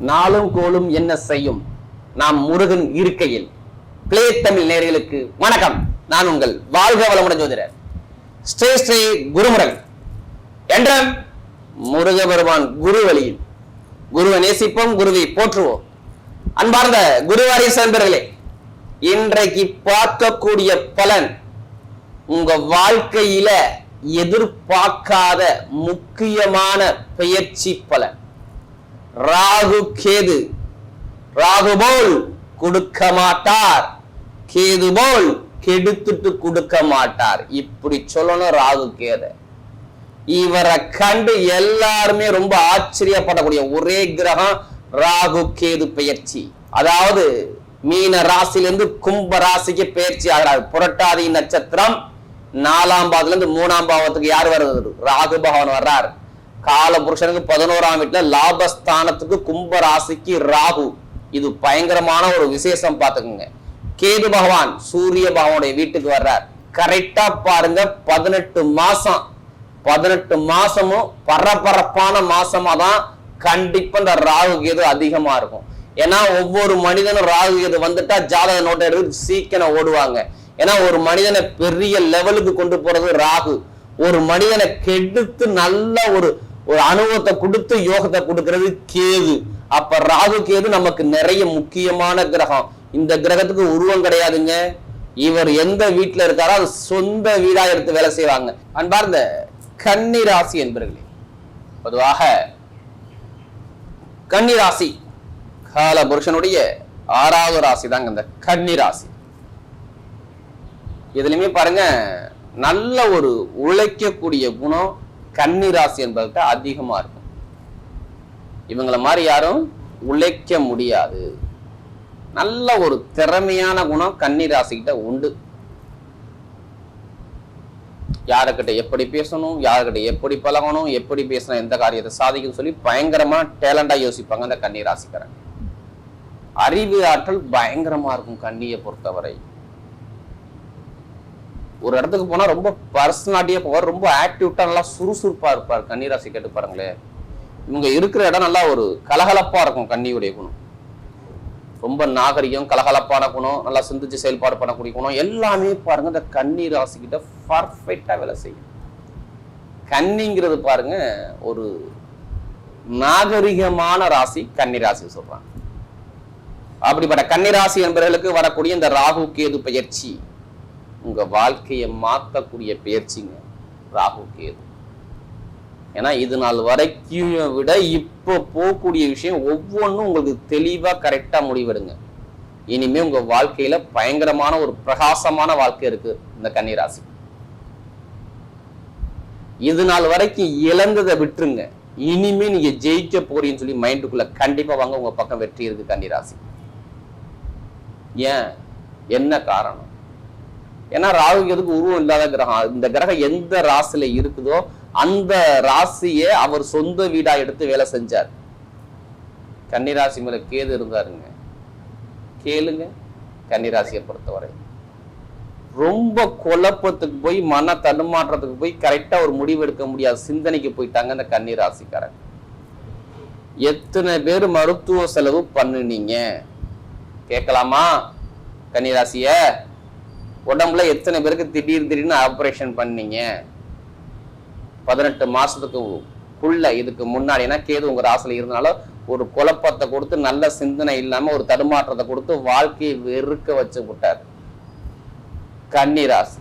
நாளும் கோலும் என்ன செய்யும்? நாம் முருகன் இருக்கையில். பிளே தமிழ் நேர்களுக்கு வணக்கம். நான் உங்கள் வாழ்க வளமுடன் ஜோதிடர். ஸ்ரீ ஸ்ரீ குருமுரல் என்ற முருக பெருமான் குரு வழியில் குருவை நேசிப்போம் குருவை போற்றுவோம். அன்பார்ந்த குருவாரி சேர்ந்தர்களே இன்றைக்கு பார்க்கக்கூடிய பலன் உங்க வாழ்க்கையில எதிர்பார்க்காத முக்கியமான பெயர்ச்சி பலன். ராகு கேது. ராகு போல் கொடுக்க மாட்டார். கேது போல் கெடுத்துட்டு கொடுக்க மாட்டார். இப்படி சொல்லணும் ராகு கேது. இவரை கண்டு எல்லாருமே ரொம்ப ஆச்சரியப்படக்கூடிய ஒரே கிரகம் ராகு கேது பெயர்ச்சி அதாவது மீன ராசியிலிருந்து கும்ப ராசிக்கு பெயர்ச்சி ஆகிறார். புரட்டாதி நட்சத்திரம் நாலாம் பாவத்துல இருந்து மூணாம் பாவத்துக்கு யார் வருது? ராகு பகவான் வர்றார். கால புருஷனுக்கு பதினோராம் வீட்டுல லாபஸ்தானத்துக்கு கும்ப ராசிக்கு ராகு. இது பயங்கரமான ஒரு விசேஷம் பார்த்துக்குங்க. கேது பகவான் சூரிய பகவானுடைய வீட்டுக்கு வர்றார். கரெக்டா பாருங்க பதினெட்டு மாசம். பதினெட்டு மாசமும் பரபரப்பான மாசமா தான் கண்டிப்பா இந்த ராகு கேது அதிகமா இருக்கும். ஏன்னா ஒவ்வொரு மனிதனும் ராகு கேது வந்துட்டா ஜாதக நோட்டை எடுத்து சீக்கிரம் ஓடுவாங்க. ஏன்னா ஒரு மனிதனை பெரிய லெவலுக்கு கொண்டு போறது ராகு. ஒரு மனிதனை கெடுத்து நல்ல ஒரு ஒரு அனுபவத்தை கொடுத்து யோகத்தை கொடுக்கிறது கேது. அப்ப ராகு கேது நமக்கு நிறைய முக்கியமான கிரகம். இந்த கிரகத்துக்கு உருவம் கிடையாதுங்க. இவர் எந்த வீட்டுல இருக்காரோ அது சொந்த வீடா எடுத்து வேலை செய்வாங்க. அன்பார்ந்த கன்னி ராசி என்பர்களே பொதுவாக கன்னி ராசி கால புருஷனுடைய ஆறாவது ராசி தாங்க இந்த கன்னி ராசி இதுலயுமே பாருங்க நல்ல ஒரு உழைக்கக்கூடிய குணம் கன்னி ராசி என்பதுக்கு அதிகமா இருக்கும். இவங்களை மாதிரி யாரும் உழைக்க முடியாது. நல்ல ஒரு திறமையான குணம் கன்னி ராசிக்கிட்ட உண்டு. யாருக்கிட்ட எப்படி பேசணும் யாருக்கிட்ட எப்படி பழகணும் எப்படி பேசணும் எந்த காரியத்தை சாதிக்கணும்னு சொல்லி பயங்கரமா டேலண்டா யோசிப்பாங்க அந்த கன்னி ராசிக்காரங்க அறிவு ஆற்றல் பயங்கரமா இருக்கும் கன்னியை பொறுத்தவரை. ஒரு இடத்துக்கு போனா ரொம்ப பர்சனாலிட்டியா போவார் ரொம்ப ஆக்டிவிட்டா நல்லா சுறுசுறுப்பா இருப்பார். கன்னிராசி கேட்டு பாருங்களேன் இவங்க இருக்கிற இடம் நல்லா ஒரு கலகலப்பா இருக்கும் கன்னியுடைய குணம். ரொம்ப நாகரிகம் கலகலப்பான குணம் நல்லா சிந்திச்சு செயல்பாடு பண்ணக்கூடிய குணம். எல்லாமே பாருங்க இந்த கன்னி ராசி கிட்ட பர்ஃபெக்டா வேலை செய்யும். கன்னிங்கிறது பாருங்க ஒரு நாகரிகமான ராசி கன்னி ராசி சொல்றாங்க. அப்படிப்பட்ட கன்னிராசி என்பவர்களுக்கு வரக்கூடிய இந்த ராகு கேது பயிற்சி. உங்க வாழ்க்கையை மாற்றக்கூடிய பயிற்சிங்க ராகு கேது. ஏன்னா இது நாள் வரைக்கும் விட இப்போ போகக்கூடிய விஷயம் ஒவ்வொன்றும் உங்களுக்கு தெளிவா கரெக்டா முடிவெடுங்க. இனிமே உங்க வாழ்க்கையில பயங்கரமான ஒரு பிரகாசமான வாழ்க்கை இருக்கு இந்த கன்னிராசி. இது நாள் வரைக்கும் இழந்ததை விட்டுருங்க. இனிமே நீங்க ஜெயிக்க போறீங்கன்னு சொல்லி மைண்டுக்குள்ள கண்டிப்பா வாங்க உங்க பக்கம் வெற்றி இருக்கு கன்னிராசி. ஏன்? என்ன காரணம்? ஏன்னா ராகு எதுக்கு உருவம் இல்லாத கிரகம். இந்த கிரகம் எந்த ராசியில இருக்குதோ அந்த ராசியை அவர் சொந்த வீடா எடுத்து வேலை செஞ்சார். கன்னிராசி மேல கேது இருந்தாருங்க. கேளுங்க கன்னிராசியை பொறுத்தவரை. ரொம்ப குழப்பத்துக்கு போய் மன தடுமாற்றத்துக்கு போய் கரெக்டாக ஒரு முடிவு எடுக்க முடியாத சிந்தனைக்கு போயிட்டாங்க அந்த கன்னிராசிக்காரன் எத்தனை பேர் மருத்துவ செலவு பண்ணுனீங்க? கேட்கலாமா? கன்னிராசியை? உடம்புல எத்தனை பேருக்கு திடீர் திடீர்னு ஆப்ரேஷன் பண்ணீங்க? பதினெட்டு மாசத்துக்கு புள்ள இதுக்கு முன்னாடி ஏன்னா கேது உங்க ராசில இருந்தனால ஒரு குழப்பத்தை கொடுத்து நல்ல சிந்தனை இல்லாம ஒரு தடுமாற்றத்தை கொடுத்து வாழ்க்கையை வெறுக்க வச்சு விட்டார். கன்னிராசி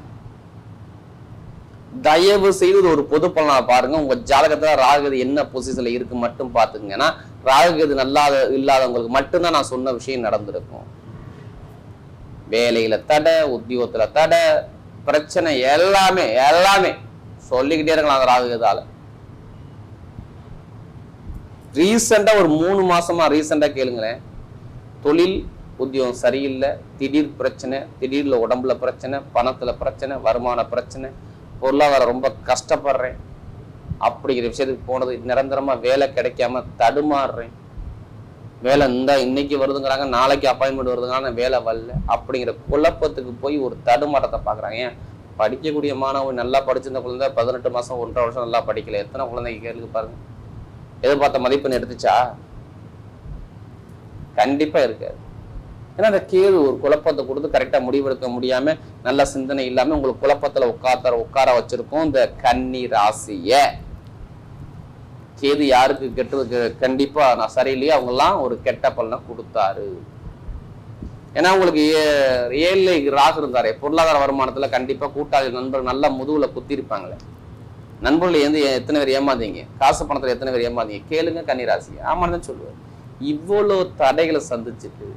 தயவு செய்து ஒரு பொது பலனா பாருங்க. உங்க ஜாதகத்துல ராகுகது என்ன பொசிஷன்ல இருக்கு மட்டும் பாத்துக்கங்க ஏன்னா ராகுகது நல்லா இல்லாதவங்களுக்கு மட்டும்தான் நான் சொன்ன விஷயம் நடந்திருக்கும். வேலையில தடை உத்தியோகத்துல தடை பிரச்சனை எல்லாமே எல்லாமே சொல்லிக்கிட்டே இருக்கலாம் அந்த ராகுகதால ரீசெண்டா ஒரு மூணு மாசமா ரீசெண்டா கேளுங்களேன். தொழில் உத்தியோகம் சரியில்லை திடீர் பிரச்சனை திடீர்ல உடம்புல பிரச்சனை பணத்துல பிரச்சனை வருமான பிரச்சனை பொருளாதாரம் ரொம்ப கஷ்டப்படுறேன். அப்படிங்கிற விஷயத்துக்கு போனது நிரந்தரமா வேலை கிடைக்காம தடுமாறுறேன். வேலை இந்த இன்னைக்கு வருதுங்கிறாங்க நாளைக்கு அப்பாயின்மெண்ட் வருதுங்கிறாங்க வேலை வரல. அப்படிங்கிற குழப்பத்துக்கு போய் ஒரு தடுமாற்றத்தை பார்க்குறாங்க. ஏன்? படிக்கக்கூடிய மாணவன் நல்லா படிச்சிருந்த குழந்தை பதினெட்டு மாசம் ஒன்றரை வருஷம் நல்லா படிக்கல. எத்தனை குழந்தைங்க கேளுக்கு பாருங்க. எதிர்பார்த்த மதிப்பெண் எடுத்துச்சா? கண்டிப்பா இருக்காது. ஏன்னா அந்த கேது ஒரு குழப்பத்தை கொடுத்து கரெக்டாக முடிவெடுக்க முடியாம நல்ல சிந்தனை இல்லாமல் உங்களுக்கு குழப்பத்தில் உட்கார உட்கார வச்சிருக்கோம் இந்த கன்னி ராசியை. கேது யாருக்கு கெட்டது கண்டிப்பாக நான் சரியில்லையோ அவங்கெல்லாம் ஒரு கெட்ட பலனை கொடுத்தாரு. ஏன்னா உங்களுக்கு ஏழை ராசு இருந்தாரு பொருளாதார வருமானத்தில் கண்டிப்பாக கூட்டாளி நண்பர் நல்லா முதுவில் குத்தி இருப்பாங்களே நண்பர்கள் எந்த எத்தனை பேர் ஏமாந்தீங்க? காசு பணத்தில் எத்தனை பேர் ஏமாந்தீங்க? கேளுங்க கன்னிராசி. ஆமான்னு தான் சொல்லுவார். இவ்வளோ தடைகளை சந்திச்சுட்டு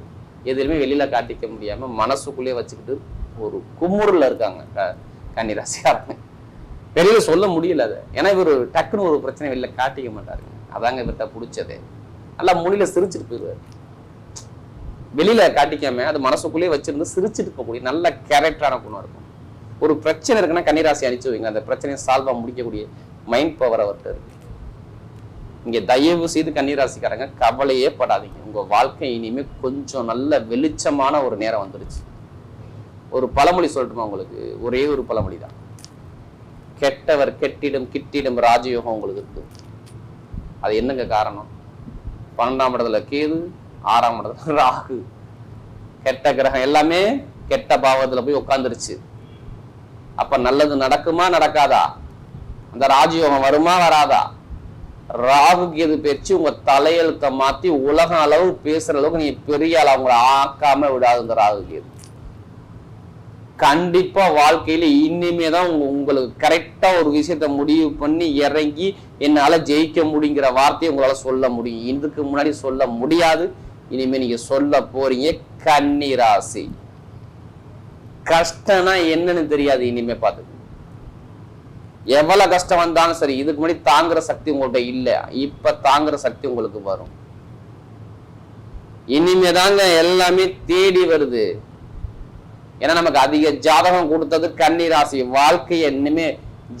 எதுலையுமே வெளியில் காட்டிக்க முடியாமல் மனசுக்குள்ளேயே வச்சுக்கிட்டு ஒரு குமுறில் இருக்காங்க க- கன்னிராசிக்காரங்க வெளியில சொல்ல முடியல அதை. ஏன்னா இவர் டக்குன்னு ஒரு பிரச்சனை வெளியில காட்டிக்க மாட்டாருங்க அதாங்க இவர்கிட்ட பிடிச்சது. நல்லா மொழியில சிரிச்சிட்டு போயிடுவாரு வெளியில காட்டிக்காம அது மனசுக்குள்ளேயே வச்சிருந்து சிரிச்சிட்டு போகக்கூடிய நல்ல கேரக்டரான குணம் இருக்கும். ஒரு பிரச்சனை இருக்குன்னா கன்னிராசி அனுப்பிச்சு வைங்க. அந்த பிரச்சனையை சால்வா முடிக்கக்கூடிய மைண்ட் பவர் அவர்கிட்ட இருக்கு. இங்க தயவு செய்து கன்னிராசிக்காரங்க கவலையே படாதீங்க. உங்க வாழ்க்கை இனிமே கொஞ்சம் நல்ல வெளிச்சமான ஒரு நேரம் வந்துருச்சு. ஒரு பழமொழி சொல்லட்டுமா உங்களுக்கு? ஒரே ஒரு பழமொழி தான் கெட்டவர் கெட்டிடும் கிட்டிடும் ராஜயோகம் உங்களுக்கு இருக்கு. அது என்னங்க காரணம்? பன்னெண்டாம் இடத்துல கேது ஆறாம் இடத்துல ராகு. கெட்ட கிரகம் எல்லாமே கெட்ட பாவத்துல போய் உட்காந்துருச்சு அப்ப நல்லது நடக்குமா நடக்காதா? அந்த ராஜயோகம் வருமா வராதா? ராகு கேது பேச்சு உங்க தலையெழுத்த மாத்தி உலக அளவு பேசுற அளவுக்கு நீ பெரிய அளவு உங்களை ஆக்காம விடாது இந்த ராகு கேது. கண்டிப்பா வாழ்க்கையில இனிமே தான் உங்களுக்கு கரெக்டா ஒரு விஷயத்த முடிவு பண்ணி இறங்கி என்னால ஜெயிக்க முடியுங்கிற வார்த்தையை உங்களால சொல்ல முடியும். இதுக்கு முன்னாடி சொல்ல முடியாது. இனிமே நீங்க சொல்ல போறீங்க. கன்னி ராசி. கஷ்டம்னா என்னன்னு தெரியாது. இனிமே பார்த்து எவ்வளவு கஷ்டம் வந்தாலும் சரி இதுக்கு முன்னாடி தாங்குற சக்தி உங்கள்கிட்ட இல்ல. இப்ப தாங்குற சக்தி உங்களுக்கு வரும். இனிமே தாங்க எல்லாமே தேடி வருது. ஏன்னா நமக்கு அதிக ஜாதகம் கொடுத்தது கன்னி ராசி வாழ்க்கையை இனிமே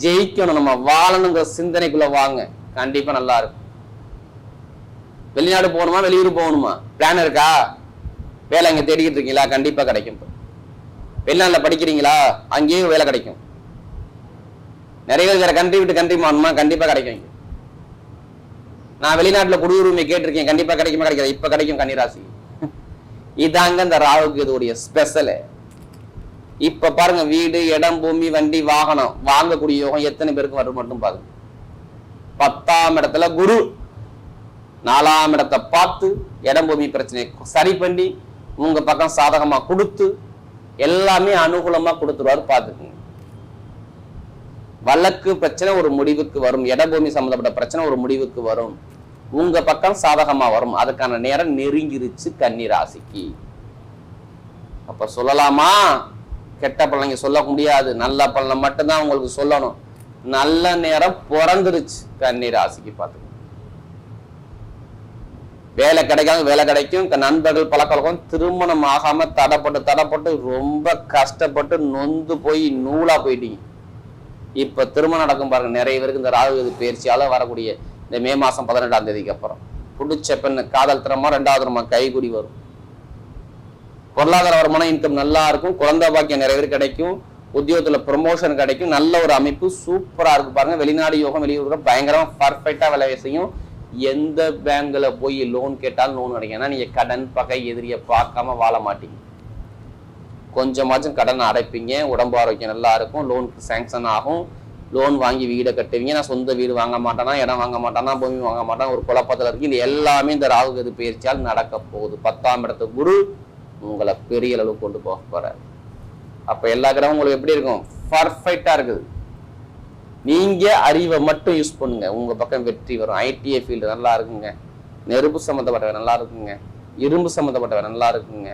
ஜெயிக்கணும். நம்ம வாழணுங்கிற சிந்தனைக்குள்ள வாங்க. கண்டிப்பா நல்லா இருக்கும். வெளிநாடு போகணுமா வெளியூர் போகணுமா? பிளான் இருக்கா? வேலை இங்க தேடிக்கிட்டு இருக்கீங்களா? கண்டிப்பா கிடைக்கும். வெளிநாட்டுல படிக்கிறீங்களா? அங்கேயும் வேலை கிடைக்கும். நிறைய பேர் வேற கண்ட்ரி விட்டு கண்ட்ரி மாறணுமா கண்டிப்பா கிடைக்கும் நான் வெளிநாட்டுல குடியுரிமை கேட்டிருக்கேன். கண்டிப்பா கிடைக்குமா? கிடைக்காது. இப்ப கிடைக்கும் கன்னிராசி. இதாங்க இந்த ராகுக்கு இதோடைய ஸ்பெஷலு இப்ப பாருங்க வீடு இடம் பூமி வண்டி வாகனம். வாங்கக்கூடிய யோகம் எத்தனை பேருக்கு வரும் மட்டும் பாருங்க. பத்தாம் இடத்துல குரு. நாலாம் இடத்தை பார்த்து இடம் பூமி பிரச்சனையை சரி பண்ணி உங்க பக்கம் சாதகமா கொடுத்து எல்லாமே அனுகூலமா கொடுத்துருவாரு பார்த்துக்குங்க. வழக்கு பிரச்சனை ஒரு முடிவுக்கு வரும். இடபூமி சம்பந்தப்பட்ட பிரச்சனை ஒரு முடிவுக்கு வரும். உங்க பக்கம் சாதகமா வரும். அதுக்கான நேரம் நெருங்கிருச்சு கன்னி ராசிக்கு அப்ப சொல்லலாமா? கெட்ட பழங்க சொல்ல முடியாது. நல்ல பழம் மட்டும்தான் உங்களுக்கு சொல்லணும். நல்ல நேரம் பிறந்துருச்சு கன்னி ராசிக்கு பார்த்துக்கணும் வேலை கிடைக்காம வேலை கிடைக்கும். நண்பர்கள் பழக்கம் திருமணம் ஆகாம தடப்பட்டு தடப்பட்டு ரொம்ப கஷ்டப்பட்டு நொந்து போய் நூலா போயிட்டீங்க. இப்ப திருமணம் நடக்கும் பாருங்க. நிறைய பேருக்கு இந்த ராகு பயிற்சியால வரக்கூடிய இந்த மே மாசம் பதினெட்டாம் தேதிக்கு அப்புறம். பிடிச்ச பெண்ணு காதல் திறமா ரெண்டாவது திறமா கைகுடி வரும். பொருளாதார வருமானம் இன்கம் நல்லா இருக்கும். குழந்தை பாக்கியம் நிறைய பேர் கிடைக்கும். உத்தியோகத்துல ப்ரொமோஷன் கிடைக்கும். நல்ல ஒரு அமைப்பு. சூப்பரா இருக்கு பாருங்க. வெளிநாடு யோகம் வெளியூர் பயங்கரமா பர்ஃபெக்டா வேலை செய்யும். எந்த பேங்க்ல போய் லோன் கேட்டாலும் லோன் கிடைக்கும். ஏன்னா நீங்க கடன் பகை எதிரியை பார்க்காம வாழ மாட்டீங்க. கொஞ்சமாச்சும் கடன் அடைப்பீங்க. உடம்பு ஆரோக்கியம் நல்லா இருக்கும். லோனுக்கு சேங்ஷன் ஆகும். லோன் வாங்கி வீடை கட்டுவீங்க. நான் சொந்த வீடு வாங்க மாட்டேனா இடம் வாங்க மாட்டேனா பூமி வாங்க மாட்டேன் ஒரு குழப்பத்தில் இருக்கு இது எல்லாமே இந்த ராகு கேது பயிற்சியால் நடக்க போகுது. பத்தாம் இடத்து குரு உங்களை பெரிய அளவு கொண்டு போக போறாரு. அப்ப எல்லா கிரகமும் உங்களுக்கு எப்படி இருக்கும்? பர்ஃபெக்டா இருக்குது. நீங்க அறிவை மட்டும் யூஸ் பண்ணுங்க. உங்க பக்கம் வெற்றி வரும். ஐடிஐ ஃபீல்டு நல்லா இருக்குங்க. நெருப்பு சம்மந்தப்பட்டவை நல்லா இருக்குங்க. இரும்பு சம்மந்தப்பட்டவை நல்லா இருக்குங்க.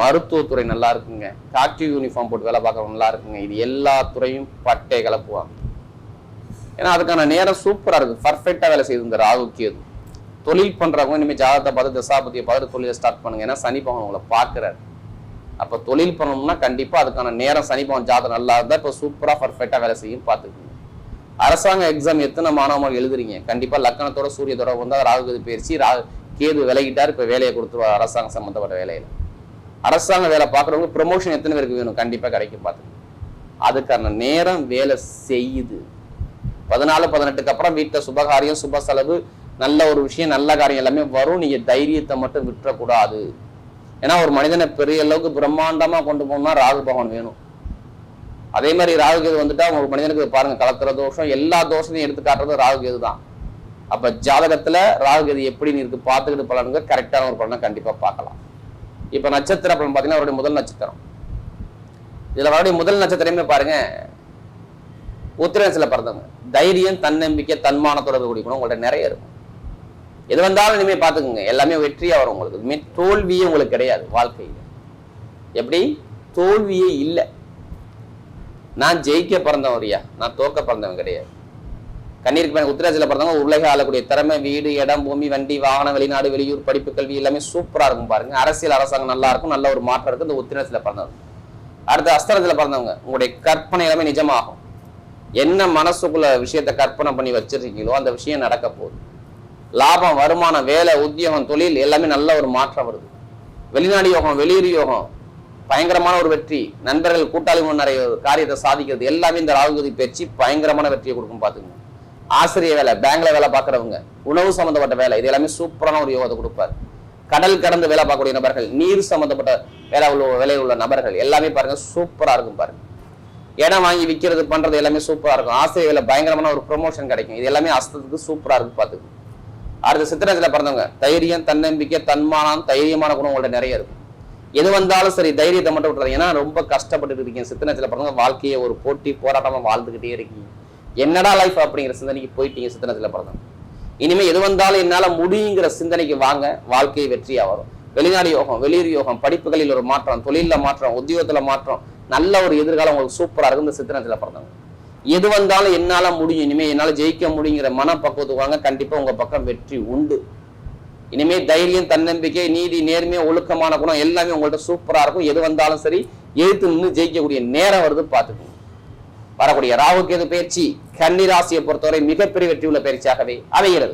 மருத்துவத்துறை நல்லா இருக்குங்க. காக்கி யூனிஃபார்ம் போட்டு வேலை பார்க்கறவங்க நல்லா இருக்குங்க. இது எல்லா துறையும் பட்டை கலப்புவாங்க. ஏன்னா அதுக்கான நேரம் சூப்பராக இருக்குது பர்ஃபெக்டாக வேலை செய்யுது இந்த ராகு கேது. தொழில் பண்ணுறவங்க இனிமேல் ஜாதகத்தை பார்த்து தசாபதியை பார்த்து தொழிலை ஸ்டார்ட் பண்ணுங்க. ஏன்னா சனி உங்களை பார்க்குறாரு. அப்போ தொழில் பண்ணணும்னா கண்டிப்பாக அதுக்கான நேரம் சனி ஜாதகம் நல்லா இருந்தால் இப்போ சூப்பராக பர்ஃபெக்டாக வேலை செய்யும் பார்த்துக்கோங்க. அரசாங்க எக்ஸாம் எத்தனை மாணவர்கள் எழுதுறீங்க? கண்டிப்பாக லக்கணத்தோட சூரியத்தோட வந்தா வந்தால் கேது பயிற்சி ரா கேது விலகிட்டார் இப்போ வேலையை கொடுத்துருவார் அரசாங்கம் சம்மந்தப்பட்ட வேலையில். அரசாங்க வேலை பார்க்குறவங்க ப்ரொமோஷன் எத்தனை பேருக்கு வேணும்? கண்டிப்பாக கிடைக்கும் பார்த்துக்கோங்க. அதுக்கான நேரம் வேலை செய்யுது. பதினாலு பதினெட்டுக்கு அப்புறம் வீட்டில் சுபகாரியம் சுப செலவு நல்ல ஒரு விஷயம் நல்ல காரியம் எல்லாமே வரும். நீங்க தைரியத்தை மட்டும் விட்டுறக்கூடாது. ஏன்னா ஒரு மனிதனை பெரிய அளவுக்கு பிரம்மாண்டமா கொண்டு போகணும்னா ராகு பகவான் வேணும். அதே மாதிரி ராகு கேது வந்துட்டா ஒரு மனிதனுக்கு பாருங்க கலத்திர தோஷம் எல்லா தோஷத்தையும் எடுத்து காட்டுறது ராகு கேது தான். அப்ப ஜாதகத்துல ராகு கேது எப்படி இருக்கு பார்த்துக்கிட்டு பலனுங்க கரெக்டான ஒரு பலனை கண்டிப்பா பார்க்கலாம். இப்ப நட்சத்திர பலன் பாத்தீங்கன்னா அவருடைய முதல் நட்சத்திரம். இதுல வரக்கூடிய முதல் நட்சத்திரமே பாருங்க உத்திரசில பிறந்தவங்க. தைரியம் தன்னம்பிக்கை தன்மானத்தோட கூடிய குணம் உங்கள்ட்ட நிறைய இருக்கும். எது வந்தாலும் இனிமேல் பார்த்துக்குங்க. எல்லாமே வெற்றியா வரும் உங்களுக்கு. இனிமேல் தோல்வியே உங்களுக்கு கிடையாது வாழ்க்கையில். எப்படி? தோல்வியே இல்லை. நான் ஜெயிக்க பிறந்தவரியா நான் தோக்க பிறந்தவன் கிடையாது. கண்ணீருக்கு பயணம் உத்திராஜில் பிறந்தவங்க உலக ஆளக்கூடிய திறமை வீடு இடம் பூமி வண்டி வாகனம் வெளிநாடு வெளியூர் படிப்பு கல்வி எல்லாமே சூப்பரா இருக்கும் பாருங்க. அரசியல் அரசாங்கம் நல்லா இருக்கும் நல்ல ஒரு மாற்றம் இருக்கு. இந்த உத்திராஜில் பிறந்தவங்க. அடுத்து அஸ்தரத்துல பிறந்தவங்க. உங்களுடைய கற்பனை எல்லாமே நிஜமாகும். என்ன மனசுக்குள்ள விஷயத்தை கற்பனை பண்ணி வச்சிருக்கீங்களோ அந்த விஷயம் நடக்க போகுது. லாபம் வருமானம் வேலை உத்தியோகம் தொழில் எல்லாமே நல்ல ஒரு மாற்றம் வருது. வெளிநாடு யோகம் வெளியூர் யோகம் பயங்கரமான ஒரு வெற்றி. நண்பர்கள் கூட்டாளி நிறைய காரியத்தை சாதிக்கிறது எல்லாமே இந்த ராகுகதி பயிற்சி பயங்கரமான வெற்றியை கொடுக்கும் பாத்துங்க ஆசிரியர் வேலை பேங்க்ல வேலை பார்க்குறவங்க உணவு சம்மந்தப்பட்ட வேலை இது எல்லாமே சூப்பரான ஒரு யோகத்தை கொடுப்பாரு. கடல் கடந்து வேலை பார்க்கக்கூடிய நபர்கள் நீர் சம்மந்தப்பட்ட வேலை உள்ள வேலை உள்ள நபர்கள் எல்லாமே பாருங்க சூப்பராக இருக்கும் பாருங்க. இடம் வாங்கி விற்கிறது பண்ணுறது எல்லாமே சூப்பராக இருக்கும். ஆசிரியர் வேலை பயங்கரமான ஒரு ப்ரொமோஷன் கிடைக்கும். இது எல்லாமே அஸ்தத்துக்கு சூப்பராக இருக்கும் பார்த்துக்கோங்க. அடுத்து சித்திரத்தில் பிறந்தவங்க தைரியம் தன்னம்பிக்கை தன்மானம் தைரியமான குணம் உங்கள்ட்ட நிறைய இருக்கும் எது வந்தாலும் சரி தைரியத்தை மட்டும் விட்டுறாங்க ஏன்னா ரொம்ப கஷ்டப்பட்டு இருக்கீங்க. சித்தனத்துல பிறந்தவங்க வாழ்க்கையை ஒரு போட்டி போராட்டமா வாழ்ந்துகிட்டே இருக்கீங்க. என்னடா லைஃப் அப்படிங்கிற சிந்தனைக்கு போயிட்டீங்க சித்தனத்துல பிறந்தவங்க. இனிமே எது வந்தாலும் என்னால முடியுங்கிற சிந்தனைக்கு வாங்க. வாழ்க்கையை வெற்றியாக வரும் வெளிநாடு யோகம் வெளியூர் யோகம் படிப்புகளில் ஒரு மாற்றம் தொழிலில் மாற்றம் உத்தியோகத்துல மாற்றம் நல்ல ஒரு எதிர்காலம் உங்களுக்கு சூப்பராக இருக்கும் இந்த சித்திரத்துல பிறந்தவங்க. எது வந்தாலும் என்னால் முடியும். இனிமேல் என்னால் ஜெயிக்க முடியுங்கிற மனப்பக்குவத்துக்கு வாங்க கண்டிப்பாக உங்கள் பக்கம் வெற்றி உண்டு. இனிமேல் தைரியம் தன்னம்பிக்கை நீதி நேர்மையாக ஒழுக்கமான குணம் எல்லாமே உங்கள்கிட்ட சூப்பராக இருக்கும். எது வந்தாலும் சரி எழுத்து நின்று ஜெயிக்கக்கூடிய நேரம் வருது பார்த்துக்கோங்க. வரக்கூடிய ராகு கேது பயிற்சி கன்னிராசியை பொறுத்தவரை மிகப்பெரிய வெற்றி உள்ள பயிற்சியாகவே அமைகிறது.